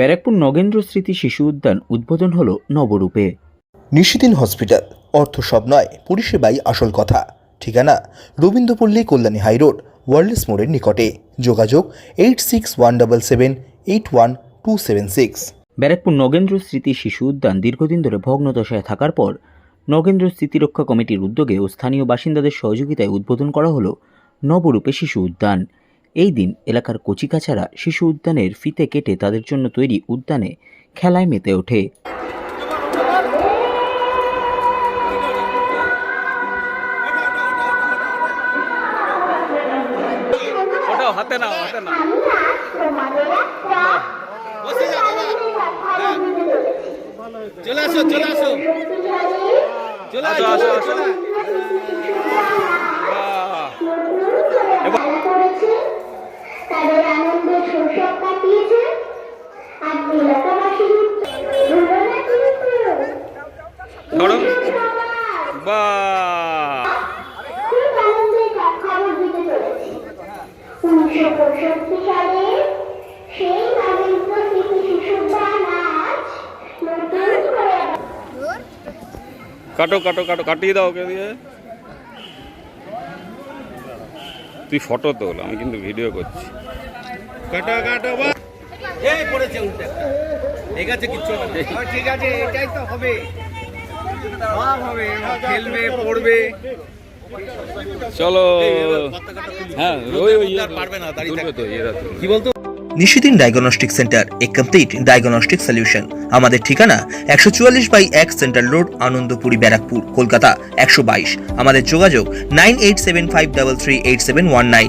ব্যারাকপুর নগেন্দ্র স্মৃতি শিশু উদ্যান উদ্বোধন হল নবরূপে। নিশিদিন হসপিটাল অর্থ সব নয় পরিষেবাই আসল কথা। ঠিকানা রবীন্দ্রপল্লী কল্যাণী হাইরোড ওয়ার্ল্ডস মোড়ের নিকটে। যোগাযোগ eight six one double seven eight one two seven six Barrackpore Nagendra Smriti Shishu Udyan দীর্ঘদিন ধরে ভগ্নদশায় থাকার পর নগেন্দ্র স্মৃতিরক্ষা কমিটির উদ্যোগে ও স্থানীয় বাসিন্দাদের সহযোগিতায় উদ্বোধন করা হলো নবরূপে শিশু উদ্যান। এই দিন এলাকার কচিকাছারা শিশু উদ্যানের ফিতে কেটে তাদের জন্য তৈরি উদ্যানে খেলায় মেতে ওঠে। হাতে নাও হাতে নাও। চলে আসো চলে আসো। চলে আসো আসো আসো। শৈশব কাটিয়েছে। আর এলাকাবাসীর উনিশশো পঁয়ষট্টি সালে সেই নাগরিক স্মৃতি নতুন করে কাটো কাটো কাটো কাটিয়ে দাও ওকে দিয়ে। তুই ফটো তোল আমি কিন্তু ভিডিও করছি। কাটা কাটো বা এই পড়েছে উল্টে ঠিক আছে কিচ্ছু ঠিক আছে এটাই তো হবে। হবে খেলবে পড়বে। চলো। হ্যাঁ ওই ওই ইয়ে পারবে না, দাঁড়িয়ে তো কি বলতো? নিশিদিন ডায়াগনস্টিক সেন্টার এ কমপ্লিট ডায়াগনস্টিক সলিউশন আমাদের ঠিকানা একশো চুয়াল্লিশ বাই এক সেন্ট্রাল রোড আনন্দপুরি ব্যারাকপুর কলকাতা একশো বাইশ। আমাদের যোগাযোগ nine eight seven five double three eight seven one nine.